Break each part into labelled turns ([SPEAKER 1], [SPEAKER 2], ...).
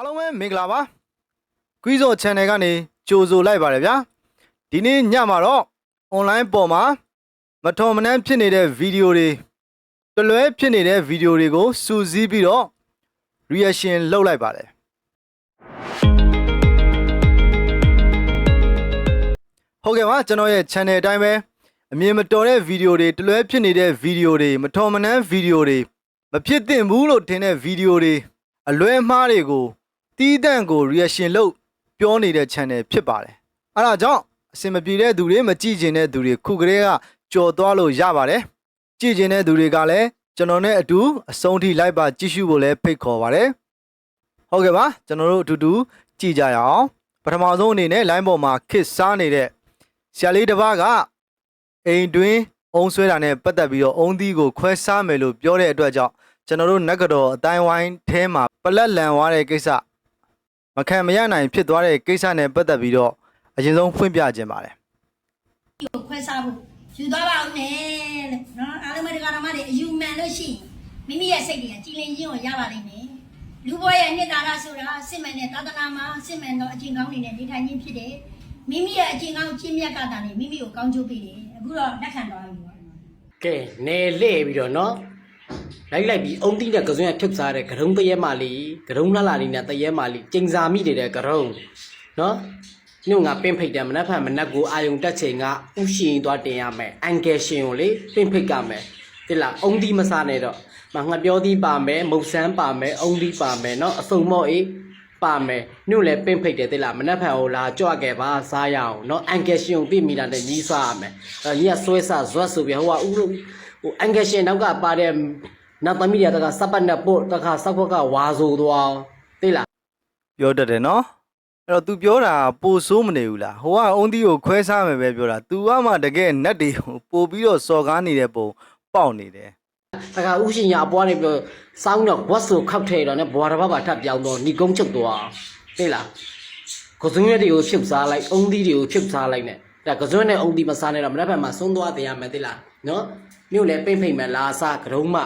[SPEAKER 1] အားလုံးပဲမင်္ဂလာပါကွီးစော channel ကနေကြိုဆိုလိုက်ပါတယ်ဗျာဒီနေ့ညမှာတော့ online ပေါ်မှာမထော်မနှမ်းဖြစ်နေတဲ့ဗီဒီယိုတွေတလွဲဖြစ်နေတဲ့ဗီဒီယိုတွေကိုစူးစီးပြီးတော့ reaction လုပ်လိုက်ပါတယ်ဟုတ်ကဲ့ပါကျွန်တော်ရဲ့ channel အတိုင်းပဲအမြင်မတော်တဲ့ဗီဒီယိုတွေတလွဲဖြစ်နေတဲ့ဗီဒီယိုတွေမထော်မနှမ်းဗီဒီယိုတွေမဖြစ်သင့်ဘူးလို့ထင်တဲ့ဗီဒီယိုတွေအလွဲမှားတွေကို တီးတန့်ကို reaction လုပ်ပြောနေတဲ့ channel ဖြစ်ပါတယ်အဲဒါကြောင့်အစင်မပြေတဲ့သူတွေမကြည့်ကျင်တဲ့သူတွေခုကလေးကကြော်သွားလို့ရပါတယ်ကြည့်ကျင်တဲ့သူတွေကလည်းကျွန်တော်နဲ့အတူအဆုံးထိလိုက်ပါကြည့်ရှုဖို့လည်းဖိတ်ခေါ်ပါတယ်ဟုတ်ကဲ့ပါကျွန်တော်တို့အတူတူကြည့်ကြရအောင်ပထမဆုံးအနေနဲ့ line ပေါ်မှာခစ်စားနေတဲ့ဆရာလေးတစ်ပါးကအိမ်တွင်းအုံဆွဲတာနဲ့ပတ်သက်ပြီးတော့အုံသီးကိုခွဲစားမယ်လို့ပြောတဲ့အတွက်ကြောင့်ကျွန်တော်တို့နက်ကတော့အတိုင်းဝိုင်းထဲမှာပလက်လန်သွားတဲ့ကိစ္စ မခံမရနိုင်ဖြစ်သွားတဲ့ကိစ္စနဲ့ပတ်သက်ပြီးတော့အရင်ဆုံးဖွင့်ပြခြင်းပါတယ်
[SPEAKER 2] ကိုခွဲစားဖို့ယူသွားပါဦးမယ်တဲ့နော်အားလုံးပဲဒီကောင်မတွေအယူမှန်လို့ရှိရင်မိမိရဲ့စိတ်တွေကကြည်လင်ခြင်းကိုရပါလိမ့်မယ်လူဘဝရဲ့နှစ်သာရဆိုတာစစ်မှန်တဲ့သာသနာမှာစစ်မှန်သောအကျင့်ကောင်းတွေနဲ့နေထိုင်ခြင်းဖြစ်တယ်မိမိရဲ့အကျင့်ကောင်းကျင့်မြတ်ကတာနေမိမိကိုကောင်းကျိုးပေးတယ်အခုတော့လက်ခံတော်ပြီပေါ့
[SPEAKER 3] ကဲနယ်လှည့်ပြီးတော့နော် လိုက်လိုက်ပြီးအုံတိနဲ့ကစွန်းရဖြုတ်စားတဲ့ဂရုံးတရဲမာလီဂရုံးလှလာလေးနဲ့တရဲမာလီကျိန်စာမိနေတဲ့ဂရုံးနော်ညို့ငါပင့်ဖိတ်တယ်မနှက်ဖက်မနှက်ကိုအာယုံတက်ချိန်ကဥရှင်သွားတင်ရမယ်အန်ကယ်ရှင်ကိုလေပင့်ဖိတ်ကမယ်တိလားအုံတိမစားနဲ့တော့မငါပြောသီးပါမယ်မုတ်ဆန်းပါမယ်အုံတိပါမယ်နော်အစုံမော့အေးပါမယ်ညို့လည်းပင့်ဖိတ်တယ်တိလားမနှက်ဖက်ကိုလာကြွခဲ့ပါစားရအောင်နော်အန်ကယ်ရှင်ကိုပြမိတာနဲ့ကြီးစားရမယ်အဲကြီးကဆွဲစားဇွတ်ဆိုပြီးဟိုကဥလို့ဟိုအန်ကရှင်နောက်ကပါတဲ့ နောက်သမီးတွေကတကစပတ်နဲ့ပို့တခါစောက်ခွက်ကဝါဆိုသွားသိလား
[SPEAKER 1] ပြောတတ်တယ်နော်အဲ့တော့ तू ပြောတာပိုဆိုးမနေဘူးလားဟိုကအုံသီးကိုခွဲစားမယ်ပဲပြောတာ तू ကမှတကယ်နတ်တွေကိုပို့ပြီးတော့စော်ကားနေတဲ့ပုံပေါက်နေတယ်
[SPEAKER 3] တခါဥရှင်ရအပွားနေပြောစောင်းတော့ဝတ်ဆိုခောက်ထဲတော့နဲ့ဘွာတစ်ပတ်ပါထပ်ပြောင်းတော့ညီကုန်းချုပ်သွားသိလားကစွန်းရက်တွေကိုဖြုတ်စားလိုက်အုံသီးတွေကိုဖြုတ်စားလိုက်နဲ့ဒါကစွန်းနဲ့အုံသီးမစားနဲ့တော့မနေ့ကမှဆုံးသွားတရားမယ်သိလားနော်မြို့လည်းပိမ့်ဖိမ့်မယ်လာစားကရုံးမ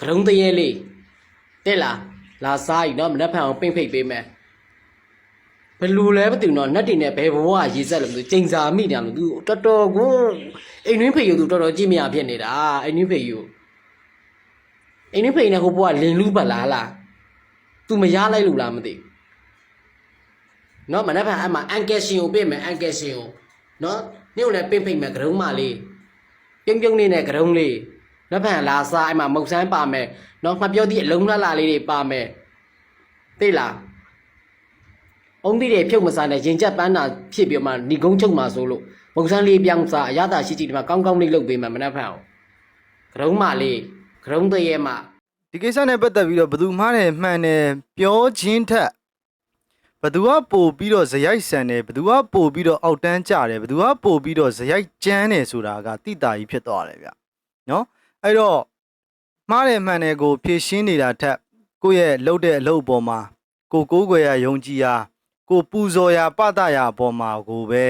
[SPEAKER 3] ကရုံးတရေလေးသိလားလာစားယူနော်မနေ့ကအောင်ပိမ့်ဖိတ်ပေးမယ်ဘယ်လိုလဲမသိဘူးနော်နတ်တင်နဲ့ဘယ်ဘဝရေဆက်လို့မသိဘူးကျိန်စာမိတယ်လို့သူတော်တော်ကိုအိမ်နှင်းဖေယူသူတော်တော်ကြည့်မရဖြစ်နေတာအိမ်နှင်းဖေယူအိမ်နှင်းဖေနဲ့ဟိုဘဝလင်လူးပတ်လားလားသူမရလိုက်လို့လားမသိဘူးနော်မနေ့ကအဲ့မှာအန်ကယ်ရှင်ကိုပြမယ်အန်ကယ်ရှင်ကိုနော်နေ့ကလည်းပင့်ဖိတ်မယ်ကရုံးမလေးပြုံးပြုံးလေးနဲ့ကရုံးလေး နောက်ဖန်လာစားအဲ့မှာမုတ်ဆန်းပါမယ်နော်မှပြောသည့်အလုံးလှလှလေးတွေပါမယ်သိလားအုံးသီးတွေဖြုတ်မစားနဲ့ရင်ကျက်ပန်းတာဖြစ်ပြီးမှဏီကုန်းချုပ်မှာဆိုလို့မုံစမ်းလေးပြောင်းစားအရသာရှိရှိဒီမှာကောင်းကောင်းလေးလုပ်ပေးမှမနှက်ဖက်အောင်ကရုံးမလေးကရုံးတရဲမ
[SPEAKER 1] ဒီကိစ္စနဲ့ပတ်သက်ပြီးတော့ဘယ်သူမှားတယ်မှန်တယ်ပြောချင်းထက်ဘယ်သူကပို့ပြီးတော့ဇယိုက်ဆန်တယ်ဘယ်သူကပို့ပြီးတော့အောက်တန်းကြတယ်ဘယ်သူကပို့ပြီးတော့ဇယိုက်ကျန်းတယ်ဆိုတာကတိတာကြီးဖြစ်သွားတယ်ဗျနော် အဲ့တော့မှားတယ်မှန်တယ်ကိုဖြည့်ရှင်းနေတာထက်ကိုယ့်ရဲ့လှုပ်တဲ့အလုပ်ပေါ်မှာကိုကိုးကွယ်ရယုံကြည်ရာကိုပူဇော်ရာပတရာအပေါ်မှာကိုပဲ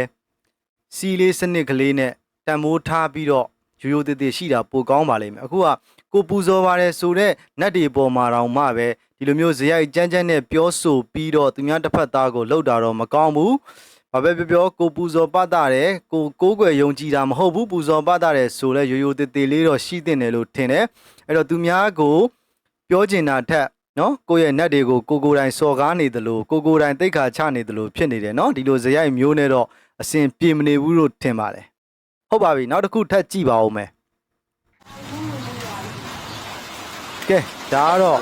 [SPEAKER 1] စီလေးစနစ်ကလေးနဲ့တံမိုးထားပြီးတော့ရိုးရိုးသေးသေးရှိတာပိုကောင်းပါလိမ့်မယ်အခုကကိုပူဇော်ပါတယ်ဆိုတော့နတ်တွေပေါ်မှာတောင်မှပဲဒီလိုမျိုးဇယိုက်ကြမ်းကြမ်းနဲ့ပြောဆိုပြီးတော့သူများတစ်ဖက်သားကိုလှုပ်တာတော့မကောင်းဘူး။ ဘာပဲပြောပြောကိုပူဇော်ပတ်တာတယ်ကိုကိုးကွယ်ယုံကြည်တာမဟုတ်ဘူးပူဇော်ပတ်တာတယ်ဆိုလဲရိုးရိုးသေးသေးလေးတော့ရှိတင်တယ်လို့ထင်တယ်။အဲ့တော့သူများကိုပြောချင်တာထက်နော်ကိုယ့်ရဲ့နတ်တွေကိုကိုကိုယ်တိုင်စော်ကားနေသလိုကိုကိုယ်တိုင်တိတ်ခါချနေသလိုဖြစ်နေတယ်နော်ဒီလိုဇယိုက်မျိုးနဲ့တော့အစဉ်ပြေမနေဘူးလို့ထင်ပါတယ်။ဟုတ်ပါပြီနောက်တစ်ခုထပ်ကြည့်ပါဦးမယ်။ကဲဒါကတော့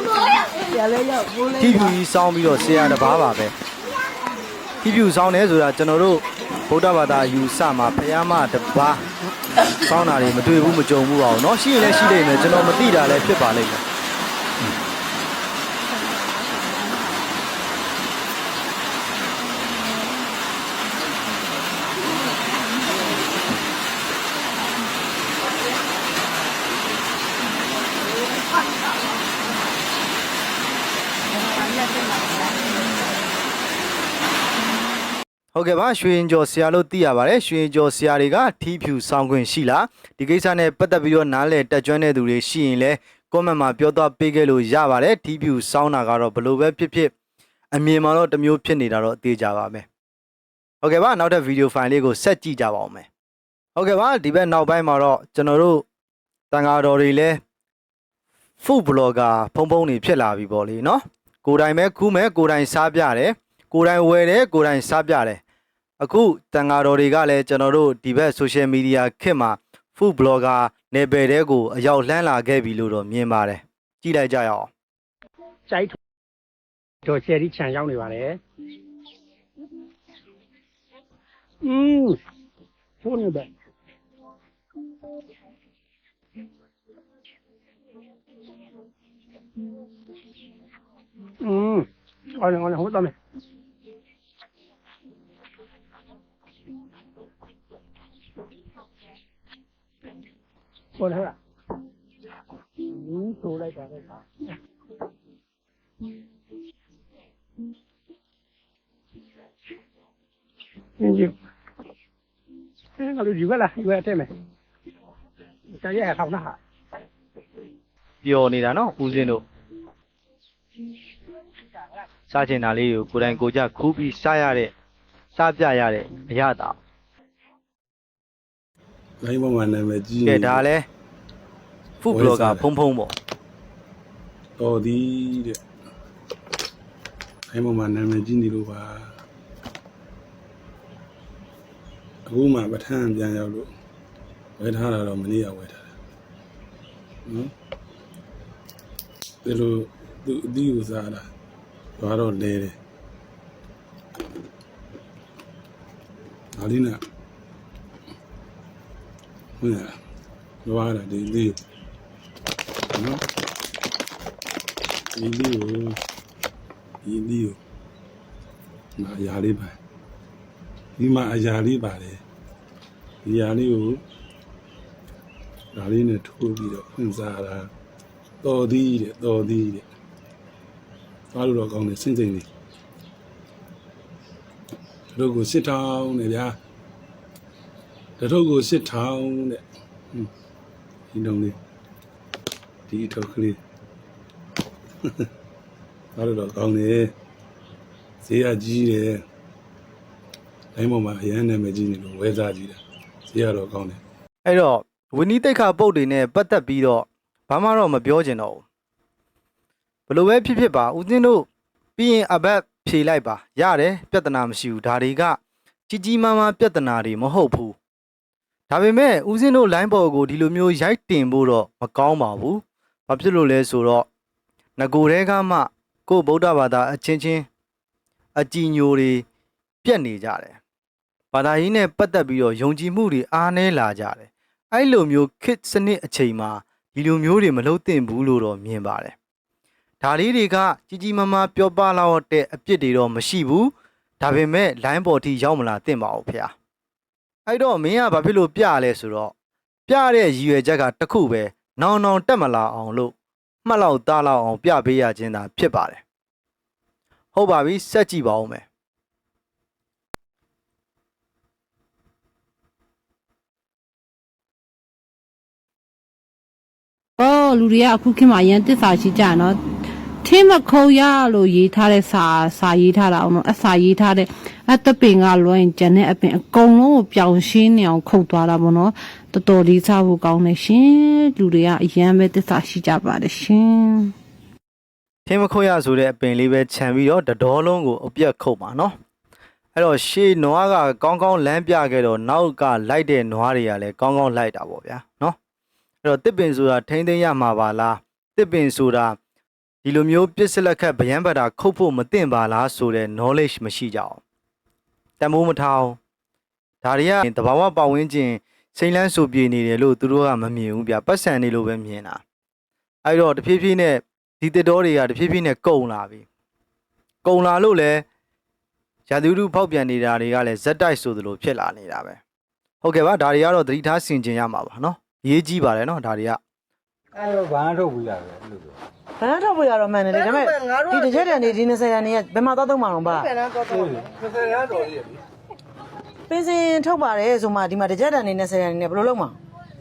[SPEAKER 4] ရလဲရောက်ဘိုးလေး
[SPEAKER 1] ဖြီးဖြူကြီးစောင်းပြီးတော့ဆရာတစ်ပါးပါပဲ ဖြီးဖြူစောင်းတယ်ဆိုတာကျွန်တော်တို့ဗုဒ္ဓဘာသာယူဆမှာဖယားမတစ်ပါးစောင်းတာတွေမတွေ့ဘူးမကြုံဘူးပါဘူးเนาะရှိရင်လည်းရှိနေမယ်ကျွန်တော်မသိတာလည်းဖြစ်ပါလိမ့်မယ် ဟုတ်ကဲ့ပါရွှေရင်ကျော်ဆရာလို့သိရပါတယ်ရွှေရင်ကျော်ဆရာတွေကထီးဖြူစောင်းခွင့်ရှိလားဒီကိစ္စနဲ့ပတ်သက်ပြီးတော့နားလည်တက်ကြွတဲ့သူတွေရှိရင်လည်း comment မှာပြောသွားပေးခဲ့လို့ရပါတယ်ထီးဖြူစောင်းတာကတော့ဘယ်လိုပဲဖြစ်ဖြစ်အမြင်မှာတော့တစ်မျိုးဖြစ်နေတာတော့အသေးကြပါမယ်ဟုတ်ကဲ့ပါနောက်ထပ်ဗီဒီယိုဖိုင်လေးကိုဆက်ကြည့်ကြပါဦးမယ်ဟုတ်ကဲ့ပါဒီဘက်နောက်ပိုင်းမှာတော့ကျွန်တော်တို့တန်ဃာတော်တွေလည်း food blogger ဖုံဖုံနေဖြစ်လာပြီပေါ့လေနော်ကိုယ်တိုင်ပဲခူးမယ်ကိုယ်တိုင်စားပြတယ်ကိုယ်တိုင်ဝယ်တယ်ကိုယ်တိုင်စားပြတယ် အခုတန်ဃာတော်တွေကလည်းကျွန်တော်တို့ဒီဘက် social media ခေတ်မှာ food blogger နယ်ပယ်တဲကိုအရောက်လှမ်းလာခဲ့ပြီလို့တော့မြင်ပါတယ်ကြည့်လိုက်ကြရအောင်
[SPEAKER 5] ကြိုက်တော်ချယ်ရီခြံရောက်နေပါတယ်อืมဖုန်းနေပဲอืมเอาเลยเอาเลยหัวต่อไหมโอ้ย ဟုတ်လားဘူးဆိုလိုက်တာလေ။ဒီအဲ့ကလေးဒီကလာဒီကအတက်မယ်။တရရဆောင်တာဟာ
[SPEAKER 1] ပျော်နေတာနော်ဦးစင်းတို့။စားချင်တာလေးကိုကိုယ်တိုင်ကိုကြခူးပြီးစားရတဲ့စားပြရတဲ့အရာတာ။
[SPEAKER 6] လိုင်းပေါ်မှာနာမည်ကြီး
[SPEAKER 1] ကဲဒါလည်း food blogger ဖုံဖုံပေါ့
[SPEAKER 6] တော်သည်တဲ့လိုင်းပေါ်မှာနာမည်ကြီးနေလို့ပါအခုမှပဋ္ဌာန်းပြန်ရောက်လို့ဝယ်ထားတာတော့မနေ့ကဝယ်ထားတာနော်ဒီလိုသူအဒီကိုစားတာဘာတော့လဲတယ်အလီနာ ဟုတ်လားလွားတာဒီဒီနော်ဒီဒီကိုဒီဒီကိုမအရာလေးပါဒီမှာအရာလေးပါတယ်ဒီအရာလေးကိုဒါလေးနဲ့ထိုးပြီးတော့ဖွင့်စားတာတော်သည်တဲ့တော်သည်တဲ့သွားလို့တော့ကောင်းတယ်စင့်စိမ်လေးတို့ကိုစစ်ထောင်းနေဗျာ တို့ကိုစစ်ထောင်းတဲ့ဒီလုံးလေးဒီအထုပ်ကလေးအားလို့တော့ကောင်းတယ်ဈေးကကြီးတယ်တိုင်းပေါ်မှာအရန်နာမည်ကြီးနေလို့ဝဲစားကြီးတယ်ဈေးကတော့ကောင်းတယ်
[SPEAKER 1] အဲ့တော့ဝင်းနီးတိတ်ခါပုတ်တွေနဲ့ပတ်သက်ပြီးတော့ဘာမှတော့မပြောချင်တော့ဘူးဘလို့ပဲဖြစ်ဖြစ်ပါဦးစင်းတို့ပြီးရင်အဘက်ဖြေလိုက်ပါရတယ်ပြဿနာမရှိဘူးဒါတွေကကြီးကြီးမားမားပြဿနာတွေမဟုတ်ဘူး ဒါပေမဲ့ဦးစင်းတို့ line ပေါ်ကိုဒီလိုမျိုးရိုက်တင်ဖို့တော့မကောင်းပါဘူးဘာဖြစ်လို့လဲဆိုတော့ငကိုတဲကမှကိုယ့်ဗုဒ္ဓဘာသာအချင်းချင်းအကြည်ညိုတွေပြက်နေကြတယ်ဘာသာရေးနဲ့ပတ်သက်ပြီးတော့ယုံကြည်မှုတွေအားနည်းလာကြတယ်အဲ့လိုမျိုးခစ်စနစ်အချိန်မှာဒီလိုမျိုးတွေမလုပ်သင့်ဘူးလို့တော့မြင်ပါတယ်ဒါလေးတွေကကြီးကြီးမားမားပြောပလောက်တဲ့အပြစ်တွေတော့မရှိဘူးဒါပေမဲ့ line ပေါ်ထိရောက်မလာသင့်ပါဘူးဖေ။ အဲ့တော့မင်းကဘာဖြစ်လို့ပြရလဲဆိုတော့ပြတဲ့ရည်ရွယ်ချက်ကတစ်ခုပဲနောင်နောင်တက်မလာအောင်လို့မှတ်လောက်သားလောက်အောင်ပြပေးရခြင်းသာဖြစ်ပါတယ်။ဟုတ်ပါပြီစက်ကြည့်ပါဦးမယ်။
[SPEAKER 7] အော်လူတွေကအခုခေတ်မှာအရင်တစ္ဆာရှိကြနော်။ထင်းမခုံရလို့ရေးထားတဲ့စာစာရေးထားတာအောင်နော်။အစာရေးထားတဲ့ အတပင်ကလွှဲရင်ကျန်တဲ့အပင်အကုန်လုံးကိုပြောင်ရှင်းနေအောင်ခုတ်သွားတာပေါ့နော်။တော်တော်လေးစားဖို့ကောင်းတယ်ရှင်။လူတွေကအရင်ပဲတစ္ဆာရှိကြပါတယ်ရှင်။
[SPEAKER 1] ထင်းမခွတ်ရဆိုတဲ့အပင်လေးပဲခြံပြီးတော့တတော်လုံးကိုအပြက်ခုတ်ပါနော်။အဲ့တော့ရှေးနွားကကောင်းကောင်းလမ်းပြခဲ့တော့နောက်ကလိုက်တဲ့နွားတွေကလည်းကောင်းကောင်းလိုက်တာပေါ့ဗျာနော်။အဲ့တော့တစ်ပင်ဆိုတာထိမ့်သိမ်းရမှာပါလား။တစ်ပင်ဆိုတာဒီလိုမျိုးပြစ်စလက်ခတ်ဗျံပတာခုတ်ဖို့မသင့်ပါလားဆိုတဲ့ knowledge မရှိကြအောင်။ တမိုးမထောင်ဒါတွေကတဘာဝပတ်ဝန်းကျင်စိမ့်လန်းဆိုပြေနေတယ်လို့သူတို့ကမမြင်ဘူးဗျာပတ်စံနေလို့ပဲမြင်တာ။အဲ့တော့တဖြည်းဖြည်းနဲ့ဒီတစ်တော်တွေကတဖြည်းဖြည်းနဲ့ကုံလာပြီ။ကုံလာလို့လည်းရာသီဥတုဖောက်ပြန်နေတာတွေကလည်းဇက်တိုက်ဆိုသလိုဖြစ်လာနေတာပဲ။ဟုတ်ကဲ့ပါဒါတွေကတော့သတိထားဆင်ခြင်ရမှာပါနော်။ရေးကြီးပါတယ်နော်ဒါတွေက
[SPEAKER 8] အဲ့တော့ဘာထုတ်ဘူးရတယ်အဲ့လိုပြော။
[SPEAKER 4] ဘာထုတ်ဖို့ရတော့မှန်တယ်လေဒါပေမဲ့ဒီတစ်ချက်တန်နေဒီ20တန်နေကဘယ်မှာသွားသုံးမှာတော့ပါ
[SPEAKER 8] 20ရမ်းတော်ကြီးလေ
[SPEAKER 4] ပင်စင်ထုတ်ပါတယ်ဆိုမှဒီမှာတစ်ချက်တန်နေ20တန်နေဘယ်လိုလုပ်မှာ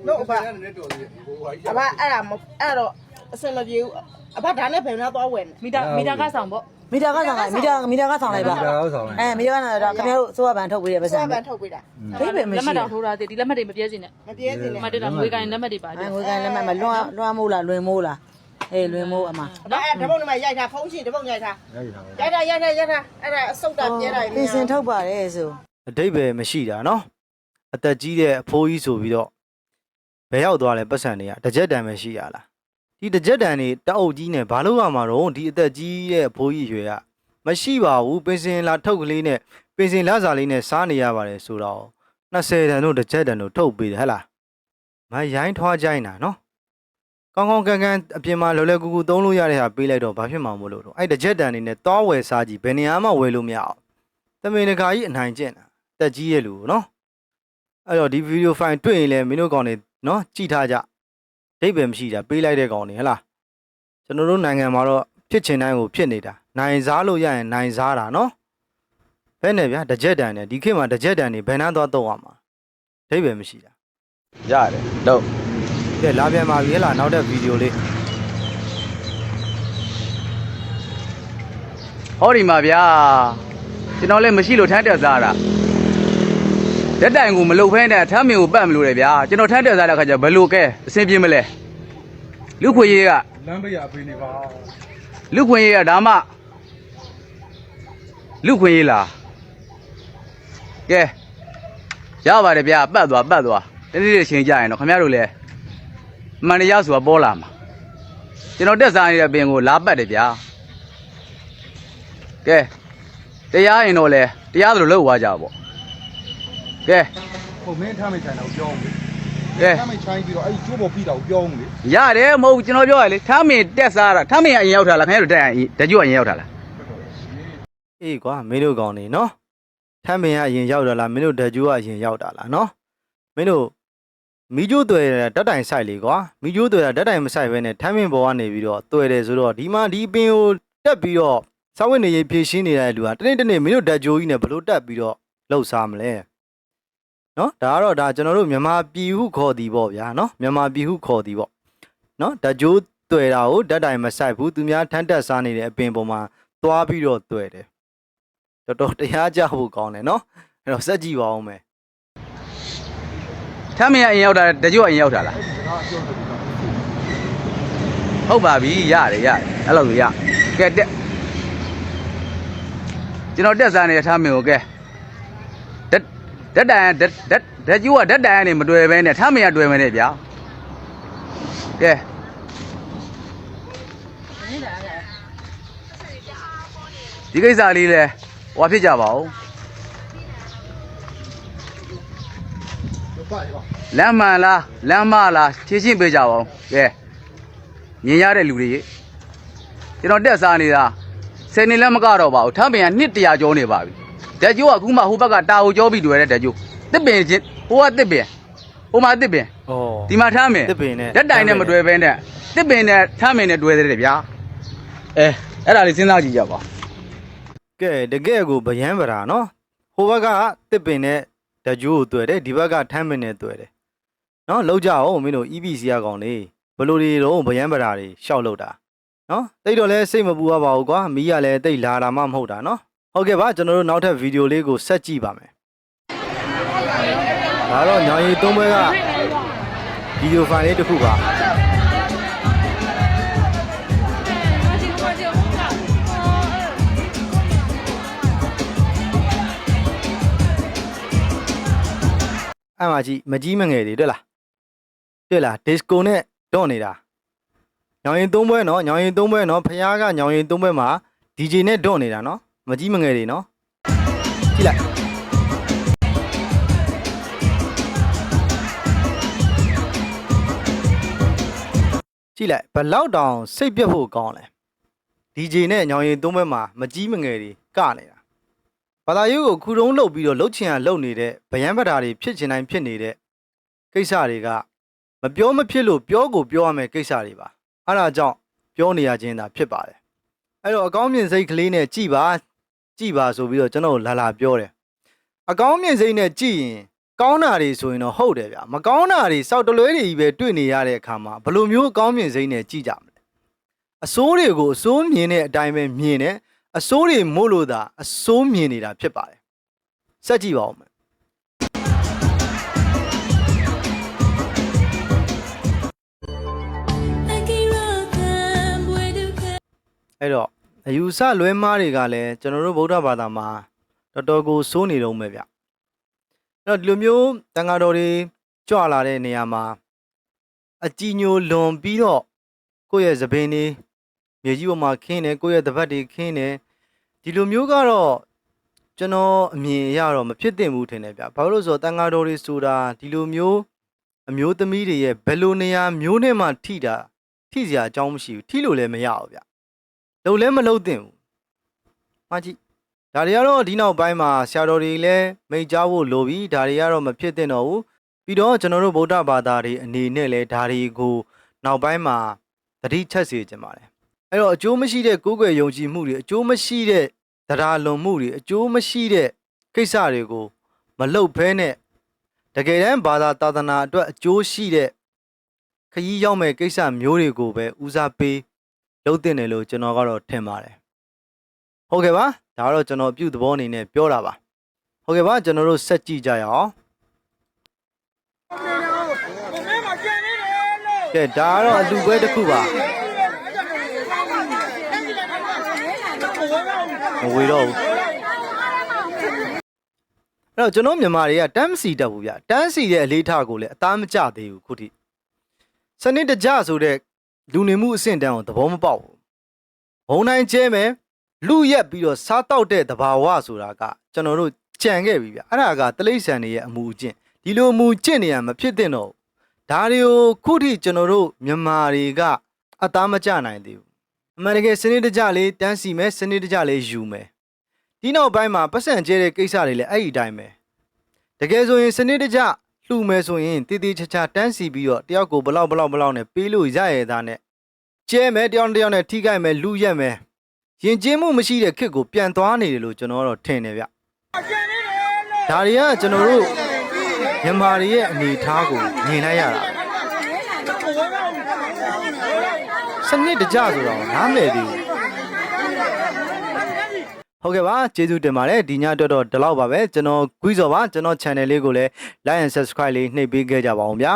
[SPEAKER 8] တော့အဖကလည်းတော်ကြီးဟိုဟာကြီး
[SPEAKER 9] အဘအဲ့ဒါမအဲ့တော့ အစင်မပြေဘူးအဘဒါနဲ့ဘယ်နာသွားဝယ်မီတာမီတာကဆောင်ပေါ့
[SPEAKER 4] မီတာကဆောင်လိုက်မီတာမီတာကဆောင်လိုက်ပါ
[SPEAKER 8] ဒါတော့ဆောင်လိုက်
[SPEAKER 4] အဲမီတာကဆောင်တော့ခင်ဗျားတို့စိုးရပန်ထုတ်ပေးရပါစ
[SPEAKER 9] ဆွဲ
[SPEAKER 4] မ်း
[SPEAKER 9] ပန်ထုတ်ပေးတာ
[SPEAKER 4] ဒိဗေမရှိ
[SPEAKER 10] လက်မှတ်တောင်ထိုးထားသေးဒီလက်မှတ်တွေမပြည့်စင်နဲ့
[SPEAKER 9] မပြေစင်နဲ့
[SPEAKER 10] မတ်တာငွေကိုင်းလက်မှတ်တွေပါ
[SPEAKER 4] အဲငွေကန်လက်မှတ်မလွှမ်းလွှမ်းမိုးလားလွင်မိုးလားအေးလွင်မိုးအမ
[SPEAKER 9] ဒါအဲ့တပုတ်နဲ့မှရိုက်ထားဖုံးရှင်တပုတ်ရိုက်ထား
[SPEAKER 8] ရိုက်တာ
[SPEAKER 9] ရိုက်ထားရိုက်ထားရိုက်ထားအဲ့ဒါအဆုတ်တာပြဲတာ
[SPEAKER 4] ပြင်ဆင်ထုတ်ပါတယ်ဆို
[SPEAKER 1] အတိတ်ပဲမရှိတာနော်အသက်ကြီးတဲ့အဖိုးကြီးဆိုပြီးတော့ဘယ်ရောက်သွားလဲပတ်စံတွေကတစ်ကြက်တန်ပဲရှိရလား ဒီတစ်ကြက်တန်တွေတအုပ်ကြီးနဲ့ဘာလို့ရမှာတော့ဒီအသက်ကြီးတဲ့အဖိုးကြီးရွယ်ကမရှိပါဘူးပင်စင်လာထုတ်ကလေးနဲ့ပင်စင်လာစာလေးနဲ့စားနေရပါတယ်ဆိုတော့20တန်တို့တစ်ကြက်တန်တို့ထုတ်ပေးတယ်ဟဲ့လားမရိုင်းထွားကြိုင်းတာနော်ကောင်းကောင်းကန်ကန်အပြင်မှာလော်လဲကူကူသုံးလို့ရတဲ့ဟာပေးလိုက်တော့ဘာဖြစ်မှာမို့လို့တော့အဲ့တစ်ကြက်တန်တွေနဲ့တောဝယ်စားကြည့်ဘယ်နေရာမှဝယ်လို့မရအောင်တမင်တကာကြီးအနိုင်ကျင့်တာတက်ကြီးရဲ့လူကိုနော်အဲ့တော့ဒီဗီဒီယိုဖိုင်တွေ့ရင်လည်းမင်းတို့ကောင်တွေနော်ကြည့်ထားကြ ဒိတ်ပဲမရှိတာပေးလိုက်တဲ့ကောင်တွေဟဟလားကျွန်တော်တို့နိုင်ငံမှာတော့ဖြစ်ချင်တိုင်းကိုဖြစ်နေတာနိုင်စားလို့ရရင်နိုင်စားတာနော်ဘယ်နဲ့ဗျာတကြက်တန်နဲ့ဒီခေတ်မှာတကြက်တန်နေဘယ်နှမ်းသွားတော့ရမှာဒိတ်ပဲမရှိတာ
[SPEAKER 11] ရတယ်တော့
[SPEAKER 1] ကဲလာပြန်ပါပြီဟဲ့လားနောက်တဲ့ဗီဒီယိုလေး
[SPEAKER 11] ဟောဒီမှာဗျာကျွန်တော်လည်းမရှိလို့ထမ်းတက်စားတာ တက်တိုင်ကိုမလုတ်ဖဲနဲ့ထမ်းမင်ကိုပတ်မလို့လေဗျာကျွန်တော်ထမ်းတက်စားတဲ့ခါကျဘယ်လိုကဲအဆင်ပြေမလဲလူခွေရေးက
[SPEAKER 6] လမ်းဘေးရအဖေးနေပါ
[SPEAKER 11] လူခွေရေးကဒါမှလူခွေရေးလားကဲရပါတယ်ဗျာပတ်သွားပတ်သွားတနေ့တစ်ချိန်ကြာရင်တော့ခင်ဗျားတို့လည်းမှန်တရားဆိုတာပေါ်လာမှာကျွန်တော်တက်စားနေတဲ့ပင်ကိုလာပတ်တယ်ဗျာကဲတရားရင်တော့လေတရားသလိုလုပ်သွားကြပါပေါ့ ကဲ
[SPEAKER 6] ဟိုမင်းထားမိထိုင်တော့ပြောဦးလေ
[SPEAKER 11] ကဲ
[SPEAKER 6] ထားမိချိုင်းပြီးတော့အဲ့ဒီကျိုးပေါ်ပြီးတော့ပြောဦးလေ
[SPEAKER 11] ရတယ်မဟုတ်ဘူးကျွန်တော်ပြောရလေထမ်းမင်တက်စားတာထမ်းမင်ကအရင်ရောက်တာလားခင်ဗျားတို့တက်ရင်တကြွအရင်ရောက်တာလား
[SPEAKER 1] အေးကွာမင်းတို့ကောင်နေနော်ထမ်းပင်ကအရင်ရောက်တာလားမင်းတို့ဓာကျိုးကအရင်ရောက်တာလားနော်မင်းတို့မီးကျိုးတွေ့တဲ့ဓာတ်တိုင်ဆိုင်လေကွာမီးကျိုးတွေ့တာဓာတ်တိုင်မဆိုင်ဘဲနဲ့ထမ်းပင်ပေါ်ကနေပြီးတော့တွေ့တယ်ဆိုတော့ဒီမှာဒီပင်ကိုတက်ပြီးတော့စောင်းဝင်နေရေးဖြည့်ရှင်းနေတဲ့လူကတနေ့တနေ့မင်းတို့ဓာကျိုးကြီးနဲ့ဘလို့တက်ပြီးတော့လှုပ်ရှားမလဲ နော်ဒါကတော့ဒါကျွန်တော်တို့မြန်မာပြည်ဟုခေါ်သည်ပေါ့ဗျာနော်မြန်မာပြည်ဟုခေါ်သည်ပေါ့နော်ဓာကျိုးတွေ့တာကိုဓာတ်တိုင်မဆိုင်ဘူးသူများထမ်းတက်စားနေတဲ့အပင်ပေါ်မှာသွားပြီးတော့တွေ့တယ်တော်တော်တရားကြဖို့ကောင်းတယ်နော်အဲ့တော့စက်ကြည့်ပါအောင်မယ်
[SPEAKER 11] ထမ်းမင်ကအရင်ရောက်တာတကြွအရင်ရောက်တာလားဟုတ်ပါပြီရတယ်ရတယ်အဲ့လိုဆိုရကဲတက်ကျွန်တော်တက်စားနေတဲ့ထမ်းမင်ကိုကဲဓာတ် ဓာတ်တိုင်ကဓာတ်ဓာတ်ဓာတ်ကျိုးကဓာတ်တိုင်ကနေမတွေ့ဘဲနဲ့ထမ်းမင်ကတွေ့မယ်နဲ့ဗျာကဲဒီကိစ္စလေးလဲဟွာဖြစ်ကြပါဦးလမ်းမှန်လားလမ်းမလားဖြည့်ရှင်းပေးကြပါဦးကဲမြင်ရတဲ့လူတွေရေကျွန်တော်တက်စားနေတာဆယ်နှစ်လည်းမကတော့ပါဘူးထမ်းပင်ကနှစ်တရာကျော်နေပါပြီ တက်ကျိုးကအခုမှဟိုဘက်ကတာကိုကျော်ပြီးတွေ့ရတဲ့တက်ကျိုးတစ်ပင်ချင်းဟိုကတစ်ပင်ဟိုမှာတစ်ပင်
[SPEAKER 1] ဩ
[SPEAKER 11] ဒီမှာထမ်းပင်
[SPEAKER 1] တစ်ပင်နဲ့
[SPEAKER 11] ဓာတ်တိုင်နဲ့မတွေ့ဘဲနဲ့တစ်ပင်နဲ့ထမ်းပင်နဲ့တွေ့သေးတယ်ဗျာအဲအဲ့ဒါလေးစဉ်းစားကြည့်ကြပါ
[SPEAKER 1] ကဲတကယ်ကိုဗယံပရာနော်ဟိုဘက်ကတစ်ပင်နဲ့ဓာတ်ကြိုးကိုတွေ့တယ်ဒီဘက်ကထမ်းပင်နဲ့တွေ့တယ်နော်လောက်ကြအောင်မင်းတို့ EPC ရကောင်လေးဘလို့တွေတော့ဗယံပရာတွေရှောက်လောက်တာနော်တိတ်တော့လဲစိတ်မပူရပါဘူးကွာမီးရလဲတိတ်လာတာမှမဟုတ်တာနော် ဟုတ်ကဲ့ပါကျွန်တော်တို့နောက်ထပ်ဗီဒီယိုလေးကိုဆက်ကြည့်ပါမယ်ဒါတော့ညောင်ရီသုံးဘွဲကဗီဒီယိုဖိုင်လေးတစ်ခုပါအဲ့မှာကြည့်မကြီးမငယ်တွေတွေ့လားတွေ့လားဒစ်ကိုနဲ့တော့နေတာညောင်ရင်သုံးပွဲနော်ညောင်ရင်သုံးပွဲနော်ဖះကညောင်ရင်သုံးပွဲမှာ DJ နဲ့တော့နေတာနော် မကြီးမငယ်တွေနော်ကြည့်လိုက်ကြည့်လိုက်ဘလောက်တောင်စိတ်ပြတ်ဖို့ကောင်းလဲ DJ နဲ့ညောင်ရင်သုံးပွဲမှာမကြီးမငယ်တွေကနေတာဘာသာရေးကိုခုတုံးလှုပ်ပြီးတော့လှုပ်ချင်ရလှုပ်နေတဲ့ဗယံပဒါတွေဖြစ်ချင်တိုင်းဖြစ်နေတဲ့ကိစ္စတွေကမပြောမဖြစ်လို့ပြောကိုပြောရမယ်ကိစ္စတွေပါအဲ့ဒါကြောင့်ပြောနေရခြင်းသာဖြစ်ပါတယ်အဲ့တော့အကောင်းမြင်စိတ်ကလေးနဲ့ကြည်ပါ ကြည်ပါဆိုပြီးတော့ကျွန်တော်လာလာပြောတယ်အကောင်းမြင်စိတ်နဲ့ကြည်ရင်ကောင်းတာတွေဆိုရင်တော့ဟုတ်တယ်ဗျာမကောင်းတာတွေစောက်တလွဲတွေကြီးပဲတွေ့နေရတဲ့အခါမှာဘယ်လိုမျိုးအကောင်းမြင်စိတ်နဲ့ကြည်ကြမလဲအစိုးတွေကိုအစိုးမြင်တဲ့အတိုင်းပဲမြင်တယ်အစိုးတွေမို့လို့သာအစိုးမြင်နေတာဖြစ်ပါတယ်စက်ကြည့်ပါဦးမယ်အဲ့တော့ အယူဆလွဲမားတွေကလည်းကျွန်တော်တို့ဗုဒ္ဓဘာသာမှာတော်တော်ကိုစိုးနေတော့မယ်ဗျအဲ့တော့ဒီလိုမျိုးတန်ဃာတော်တွေကြွလာတဲ့နေရာမှာအကြည်ညိုလွန်ပြီးတော့ကိုယ့်ရဲ့သပင်တွေမြေကြီးပေါ်မှာခင်းတယ်ကိုယ့်ရဲ့တပတ်တွေခင်းတယ်ဒီလိုမျိုးကတော့ကျွန်တော်အမြင်အရတော့မဖြစ်သင့်ဘူးထင်တယ်ဗျဘာလို့လဲဆိုတော့တန်ဃာတော်တွေဆိုတာဒီလိုမျိုးအမျိုးသမီးတွေရဲ့ဘယ်လိုနေရာမျိုးနဲ့မှထိတာထိစရာအကြောင်းမရှိဘူးထိလို့လည်းမရဘူးဗျ လုံလည်းမလုံသင့်ဘူးမှကြည့်ဒါတွေကတော့ဒီနောက်ပိုင်းမှာဆရာတော်တွေလည်းမိတ်ကြားဖို့လိုပြီးဒါတွေကတော့မဖြစ်သင့်တော့ဘူးပြီးတော့ကျွန်တော်တို့ဗုဒ္ဓဘာသာတွေအနေနဲ့လည်းဒါတွေကိုနောက်ပိုင်းမှာသတိချက်စေချင်ပါတယ်အဲ့တော့အကျိုးမရှိတဲ့ကိုယ်ွယ်ယုံကြည်မှုတွေအကျိုးမရှိတဲ့တရားလွန်မှုတွေအကျိုးမရှိတဲ့ကိစ္စတွေကိုမလှုပ်ဖဲနဲ့တကယ်တမ်းဘာသာသာသနာအတွက်အကျိုးရှိတဲ့ခရီးရောက်မဲ့ကိစ္စမျိုးတွေကိုပဲဦးစားပေး လုပ်တင်တယ်လို့ကျွန်တော်ကတော့ထင်ပါတယ်ဟုတ်ကဲ့ပါဒါကတော့ကျွန်တော်ပြုသဘောအနေနဲ့ပြောတာပါဟုတ်ကဲ့ပါကျွန်တော်တို့ဆက်ကြည့်ကြရအောင်ကဲဒါကတော့အလူပွဲတစ်ခုပါမဝေတော့ဘူးအဲ့တော့ကျွန်တော်မြန်မာတွေကတမ်းမစီတတ်ဘူးဗျတမ်းစီတဲ့အလေးထားကိုလည်းအသားမကျသေးဘူးခုထိစနစ်တကျဆိုတဲ့ လူနေမှုအဆင့်တန်းကိုသဘောမပေါက်ဘူးဘုံတိုင်းကျဲမယ်လူရက်ပြီးတော့စားတောက်တဲ့တဘာဝဆိုတာကကျွန်တော်တို့ကြံခဲ့ပြီဗျအဲ့ဒါကတလိษံတွေရဲ့အမှုအကျင့်ဒီလိုအမှုကျင့်နေရမဖြစ်သင့်တော့ဘူးဒါတွေကိုခုထိကျွန်တော်တို့မြန်မာတွေကအသားမကျနိုင်သေးဘူးအမှန်တကယ်စနစ်တကျလေးတန်းစီမယ်စနစ်တကျလေးယူမယ်ဒီနောက်ပိုင်းမှာပတ်စံကျဲတဲ့ကိစ္စတွေလည်းအဲ့ဒီအတိုင်းပဲတကယ်ဆိုရင်စနစ်တကျ လှူမယ်ဆိုရင်တည်တည်ချာချာတန်းစီပြီးတော့တယောက်ကိုဘလောက်ဘလောက်ဘလောက်နဲ့ပေးလို့ရရသားနဲ့ကျဲမယ်တယောက်တစ်ယောက်နဲ့ထိခိုက်မယ်လူရက်မယ်ရင်ကျင်းမှုမရှိတဲ့ခစ်ကိုပြန်သွားနေတယ်လို့ကျွန်တော်ကတော့ထင်တယ်ဗျဒါတွေကကျွန်တော်တို့မြန်မာတွေရဲ့အနေအထားကိုမြင်လိုက်ရတာစနစ်တကျဆိုတော့နားမလည်သေးဘူး ဟုတ်ကဲ့ပါကျေးဇူးတင်ပါတယ်ဒီညအတွက်တော့ဒီလောက်ပါပဲကျွန်တော်ကွီးစော်ပါကျွန်တော် channel လေးကိုလည်း like and subscribe လေးနှိပ်ပေးခဲ့ကြပါအောင်ဗျာ